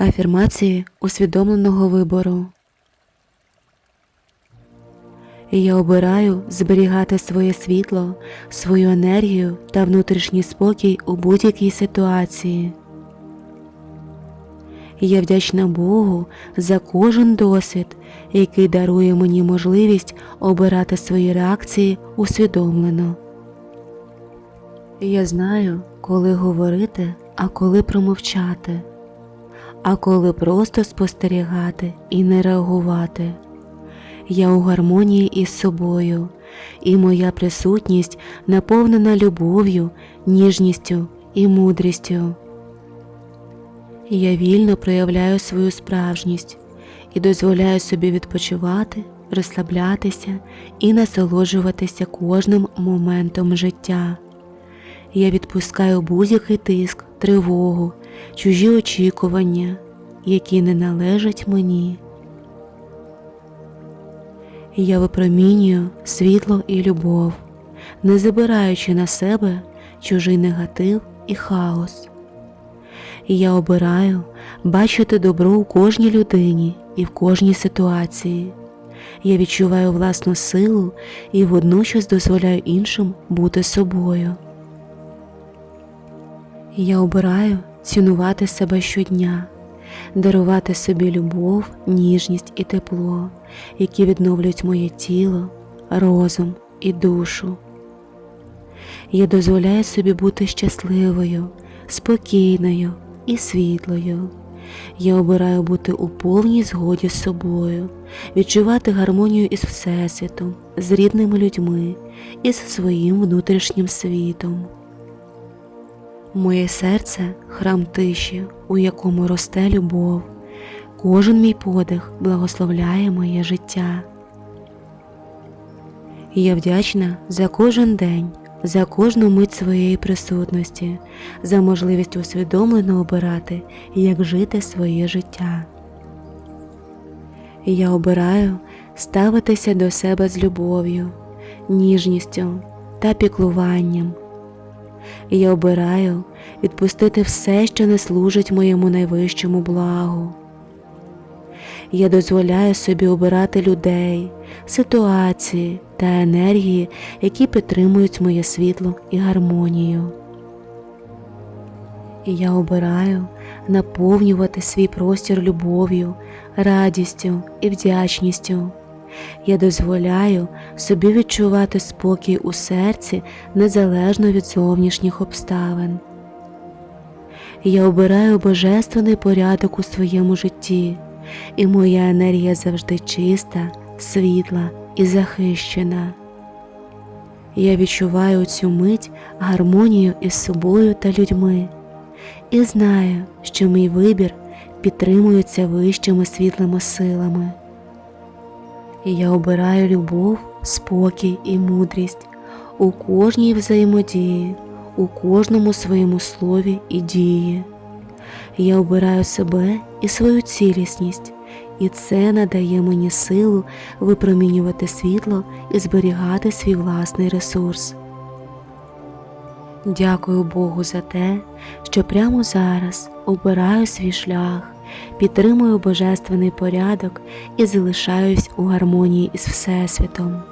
Афірмації усвідомленого вибору. Я обираю зберігати своє світло, свою енергію та внутрішній спокій у будь-якій ситуації. Я вдячна Богу за кожен досвід, який дарує мені можливість обирати свої реакції усвідомлено. Я знаю, коли говорити, а коли промовчати, а коли просто спостерігати і не реагувати. Я у гармонії із собою, і моя присутність наповнена любов'ю, ніжністю і мудрістю. Я вільно проявляю свою справжність і дозволяю собі відпочивати, розслаблятися і насолоджуватися кожним моментом життя. Я відпускаю будь-який тиск, тривогу, чужі очікування, які не належать мені. Я випромінюю світло і любов, не забираючи на себе чужий негатив і хаос. Я обираю бачити добро у кожній людині і в кожній ситуації. Я відчуваю власну силу і водночас дозволяю іншим бути собою. Я обираю цінувати себе щодня, дарувати собі любов, ніжність і тепло, які відновлюють моє тіло, розум і душу. Я дозволяю собі бути щасливою, спокійною і світлою. Я обираю бути у повній згоді з собою, відчувати гармонію із Всесвітом, з рідними людьми і з своїм внутрішнім світом. Моє серце храм тиші, у якому росте любов. Кожен мій подих благословляє моє життя. Я вдячна за кожен день, за кожну мить своєї присутності, за можливість усвідомлено обирати, як жити своє життя. Я обираю ставитися до себе з любов'ю, ніжністю та піклуванням. Я обираю відпустити все, що не служить моєму найвищому благу. Я дозволяю собі обирати людей, ситуації та енергії, які підтримують моє світло і гармонію. І я обираю наповнювати свій простір любов'ю, радістю і вдячністю. Я дозволяю собі відчувати спокій у серці незалежно від зовнішніх обставин. Я обираю божественний порядок у своєму житті, і моя енергія завжди чиста, світла і захищена. Я відчуваю цю мить гармонію із собою та людьми і знаю, що мій вибір підтримується вищими світлими силами. І я обираю любов, спокій і мудрість у кожній взаємодії, у кожному своєму слові і дії. Я обираю себе і свою цілісність, і це надає мені силу випромінювати світло і зберігати свій власний ресурс. Дякую Богу за те, що прямо зараз обираю свій шлях, підтримую божественний порядок і залишаюсь у гармонії із Всесвітом.